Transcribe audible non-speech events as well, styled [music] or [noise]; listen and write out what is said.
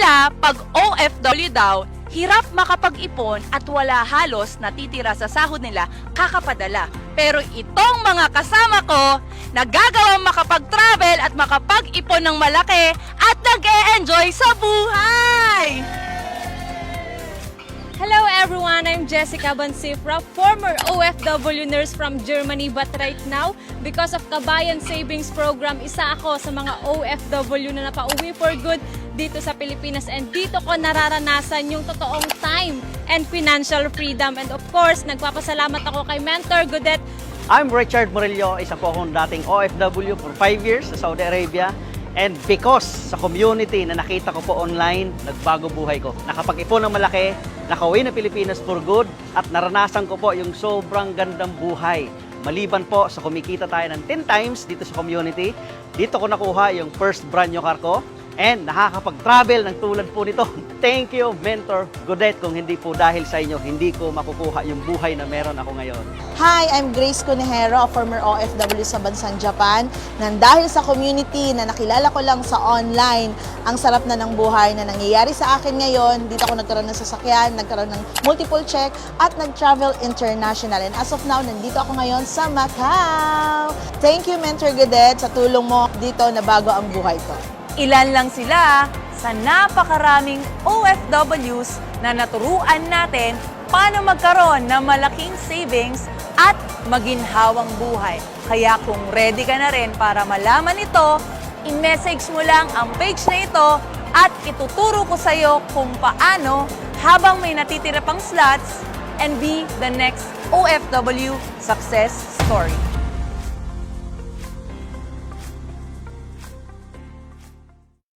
nila pag OFW daw, hirap makapag-ipon at wala halos natitira sa sahod nila kakapadala. Pero itong mga kasama ko, nagagawang makapag-travel at makapag-ipon ng malaki at nag-e-enjoy sa buhay! Hello everyone, I'm Jessica Bansifra, former OFW nurse from Germany but right now, because of Kabayan Savings Program, isa ako sa mga OFW na napauwi for good dito sa Pilipinas and dito ko nararanasan yung totoong time and financial freedom and of course, nagpapasalamat ako kay Mentor Godet I'm Richard Murillo, isa po akong dating OFW for 5 years sa Saudi Arabia. And because sa community na nakita ko po online, nagbago buhay ko. Nakapag-ipon ng malaki, nakauwi na Pilipinas for good, at naranasan ko po yung sobrang gandang buhay. Maliban po sa kumikita tayo ng 10 times dito sa community, dito ko nakuha yung first brand new car ko, and nakakapag-travel ng tulad po nito. [laughs] Thank you, Mentor Godet. Kung hindi po dahil sa inyo, hindi ko makukuha yung buhay na meron ako ngayon. Hi, I'm Grace Conejero, a former OFW sa bansang Japan. Nang dahil sa community na nakilala ko lang sa online, ang sarap na ng buhay na nangyayari sa akin ngayon. Dito ako nagkaroon ng sasakyan, nagkaroon ng multiple check, at nag-travel international. And as of now, nandito ako ngayon sa Macau. Thank you, Mentor Godet, sa tulong mo dito na bago ang buhay ko. Ilan lang sila sa napakaraming OFWs na naturuan natin paano magkaroon ng malaking savings at maginhawang buhay. Kaya kung ready ka na rin para malaman ito, i-message mo lang ang page na ito at ituturo ko sa iyo kung paano habang may natitira pang slots and be the next OFW success story.